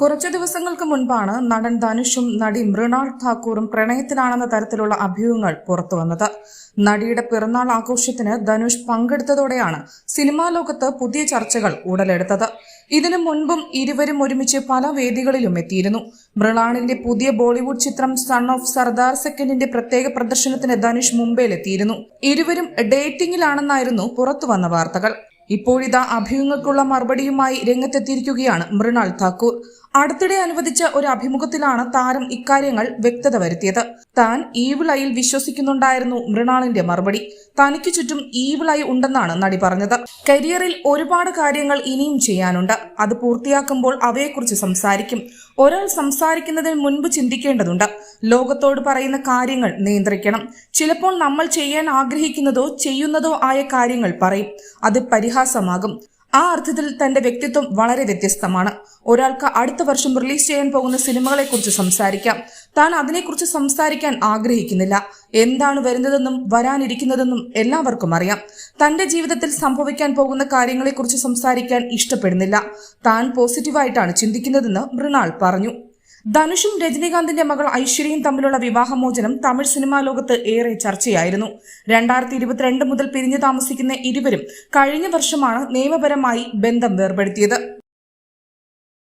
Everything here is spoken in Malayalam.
കുറച്ചു ദിവസങ്ങൾക്ക് മുൻപാണ് നടൻ ധനുഷും നടി മൃണാൾ ഠാക്കൂറും പ്രണയത്തിലാണെന്ന തരത്തിലുള്ള അഭ്യൂഹങ്ങൾ പുറത്തുവന്നത് നടിയുടെ പിറന്നാൾ ആഘോഷത്തിന് ധനുഷ് പങ്കെടുത്തതോടെയാണ് സിനിമാ ലോകത്ത് പുതിയ ചർച്ചകൾ ഉടലെടുത്തത്. ഇതിനു മുൻപും ഇരുവരും ഒരുമിച്ച് പല വേദികളിലും എത്തിയിരുന്നു. മൃണാളിന്റെ പുതിയ ബോളിവുഡ് ചിത്രം സൺ ഓഫ് സർദാർ സെക്കൻഡിന്റെ പ്രത്യേക പ്രദർശനത്തിന് ധനുഷ് മുംബൈയിലെത്തിയിരുന്നു. ഇരുവരും ഡേറ്റിംഗിലാണെന്നായിരുന്നു പുറത്തുവന്ന വാർത്തകൾ. ഇപ്പോഴിതാ അഭ്യൂഹങ്ങൾക്കുള്ള മറുപടിയുമായി രംഗത്തെത്തിയിരിക്കുകയാണ് മൃണാൾ താക്കൂർ അടുത്തിടെ അനുവദിച്ച ഒരു അഭിമുഖത്തിലാണ് താരം ഇക്കാര്യങ്ങൾ വ്യക്തത വരുത്തിയത്. താൻ ഈവിളയിൽ വിശ്വസിക്കുന്നുണ്ടായിരുന്നു മൃണാളിന്റെ മറുപടി. തനിക്ക് ചുറ്റും ഈവിളായി ഉണ്ടെന്നാണ് നടി പറഞ്ഞത്. കരിയറിൽ ഒരുപാട് കാര്യങ്ങൾ ഇനിയും ചെയ്യാനുണ്ട്. അത് പൂർത്തിയാക്കുമ്പോൾ അവയെക്കുറിച്ച് സംസാരിക്കും. ഒരാൾ സംസാരിക്കുന്നതിന് മുൻപ് ചിന്തിക്കേണ്ടതുണ്ട്. ലോകത്തോട് പറയുന്ന കാര്യങ്ങൾ നിയന്ത്രിക്കണം. ചിലപ്പോൾ നമ്മൾ ചെയ്യാൻ ആഗ്രഹിക്കുന്നതോ ചെയ്യുന്നതോ ആയ കാര്യങ്ങൾ പറയും. അത് പരിഹാസമാകും. ആ അർത്ഥത്തിൽ തന്റെ വ്യക്തിത്വം വളരെ വ്യത്യസ്തമാണ്. ഒരാൾക്ക് അടുത്ത വർഷം റിലീസ് ചെയ്യാൻ പോകുന്ന സിനിമകളെക്കുറിച്ച് സംസാരിക്കാം. താൻ അതിനെക്കുറിച്ച് സംസാരിക്കാൻ ആഗ്രഹിക്കുന്നില്ല. എന്താണ് വരുന്നതെന്നും വരാനിരിക്കുന്നതെന്നും എല്ലാവർക്കും അറിയാം. തന്റെ ജീവിതത്തിൽ സംഭവിക്കാൻ പോകുന്ന കാര്യങ്ങളെക്കുറിച്ച് സംസാരിക്കാൻ ഇഷ്ടപ്പെടുന്നില്ല. താൻ പോസിറ്റീവായിട്ടാണ് ചിന്തിക്കുന്നതെന്ന് മൃണാൾ പറഞ്ഞു. ധനുഷും രജനീകാന്തിന്റെ മകൾ ഐശ്വര്യയും തമ്മിലുള്ള വിവാഹമോചനം തമിഴ് സിനിമാ ലോകത്ത് ഏറെ ചർച്ചയായിരുന്നു. രണ്ടായിരത്തി ഇരുപത്തിരണ്ട് മുതൽ പിരിഞ്ഞു താമസിക്കുന്ന ഇരുവരും കഴിഞ്ഞ വർഷമാണ് നിയമപരമായി ബന്ധം വേർപെടുത്തിയത്.